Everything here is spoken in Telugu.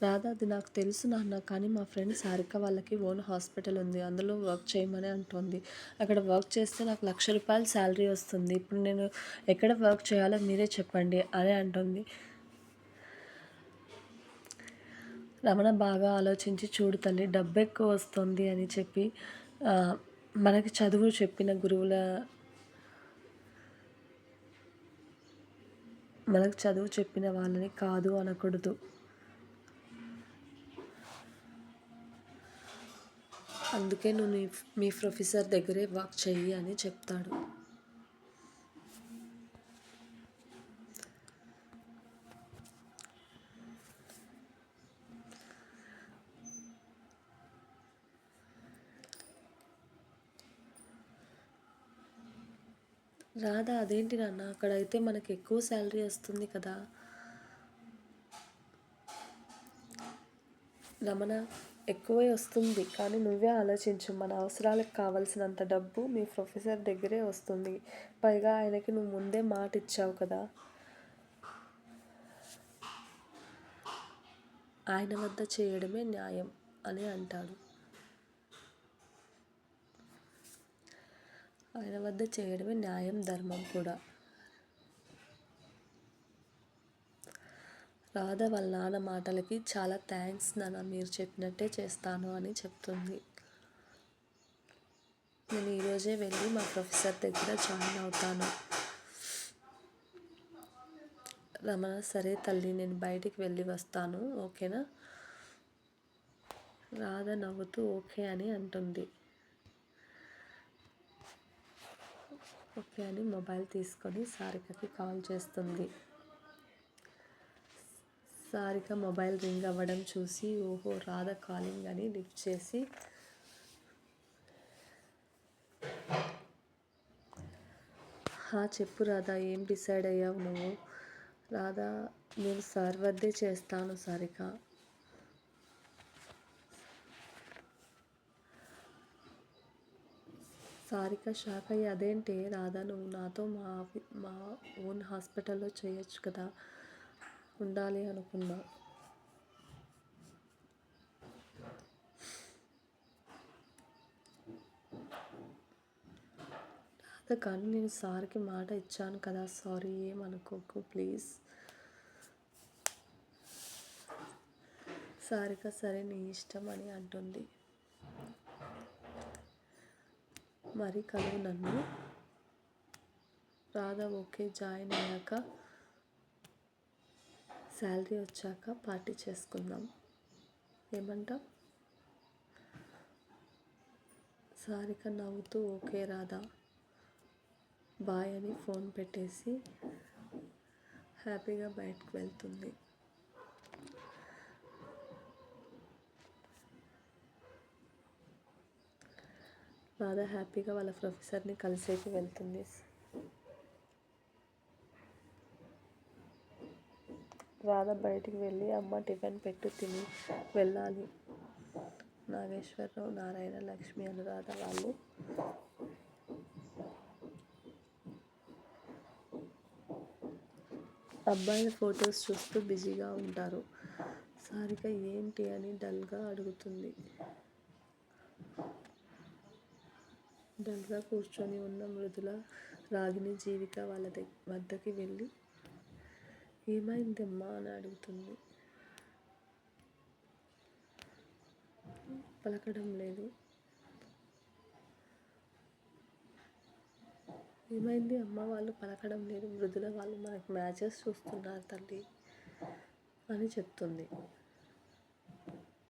రాదా అది నాకు తెలుసు నాన్న కానీ మా ఫ్రెండ్ సారిక వాళ్ళకి ఓన్ హాస్పిటల్ ఉంది అందులో వర్క్ చేయమని అంటుంది. అక్కడ వర్క్ చేస్తే నాకు లక్ష రూపాయలు శాలరీ వస్తుంది. ఇప్పుడు నేను ఎక్కడ వర్క్ చేయాలో మీరే చెప్పండి అని అంటుంది. రమణ బాగా ఆలోచించి చూడు తల్లి డబ్బు ఎక్కువ వస్తుంది అని చెప్పి మనకి చదువు చెప్పిన గురువుల మనకు చదువు చెప్పిన వాళ్ళని కాదు అనకూడదు. అందుకే నువ్వు మీ ప్రొఫెసర్ దగ్గరే వర్క్ చెయ్యి అని చెప్తాడు. రాధా అదేంటి నాన్న? అక్కడైతే మనకి ఎక్కువ శాలరీ వస్తుంది కదా. రమణ ఎక్కువే వస్తుంది. కానీ నువ్వే ఆలోచించు. మన అవసరాలకు కావలసినంత డబ్బు మీ ప్రొఫెసర్ దగ్గరే వస్తుంది. పైగా ఆయనకి నువ్వు ముందే మాట ఇచ్చావు కదా. ఆయన వద్ద చేయడమే న్యాయం అని అంటాడు. ఆయన వద్ద చేయడమే న్యాయం ధర్మం కూడా. రాధ వాళ్ళ నాన్న మాటలకి చాలా థ్యాంక్స్ నాన్న మీరు చెప్పినట్టే చేస్తాను అని చెప్తుంది. నేను ఈరోజే వెళ్ళి మా ప్రొఫెసర్ దగ్గర జాయిన్ అవుతాను. రమణ సరే తల్లి నేను బయటికి వెళ్ళి వస్తాను ఓకేనా? రాధ నవ్వుతూ ఓకే అని అంటుంది. ఓకే అని మొబైల్ తీసుకొని సారికకి కాల్ చేస్తుంది. సారిక మొబైల్ రింగ్ అవ్వడం చూసి ఓహో రాధ కాలింగ్ అని లిఫ్ట్ చేసి చెప్పు రాధా ఏం డిసైడ్ అయ్యావు నువ్వు? రాధా నేను సార్ వద్దే చేస్తాను సారిక సారిక షాక్ అయ్యి అదేంటి రాధా నువ్వు నాతో మా మా ఓన్ హాస్పిటల్లో చేయొచ్చు కదా? ఉండాలి అనుకున్నా. రాధ కానీ నేను సార్కి మాట ఇచ్చాను కదా సారీ ఏమనుకోకు ప్లీజ్. సారిక సరే నీ ఇష్టం అని అంటుంది. మరి కలువు నన్ను. రాధా ఓకే జాయిన్ అయ్యాక శాలరీ వచ్చాక పార్టీ చేసుకుందాం. ఏమంటావు? సారిక నవ్వుతూ ఓకే రాదా బాయ్ అని ఫోన్ పెట్టేసి హ్యాపీగా బయటకు వెళ్తుంది. రాధా హ్యాపీగా వాళ్ళ ప్రొఫెసర్ని కలిసేకి వెళ్తుంది. రాధ బయటికి వెళ్ళి అమ్మ టిఫిన్ పెట్టు తిని వెళ్ళాలి. నాగేశ్వరరావు నారాయణ లక్ష్మి అనురాధ వాళ్ళు. అబ్బాయిల ఫొటోస్ చూస్తూ బిజీగా ఉంటారు. సారిక ఏంటి అని డల్గా అడుగుతుంది. డల్గా కూర్చొని ఉన్న మృదుల రాగిని జీవిక వాళ్ళ వద్దకి వెళ్ళి ఏమైందమ్మా అని అడుగుతుంది. పలకడం లేదు. ఏమైంది అమ్మ? వాళ్ళు పలకడం లేదు. మృదుల వాళ్ళు మనకి మ్యాచెస్ చూస్తున్నారు తల్లి అని చెప్తుంది.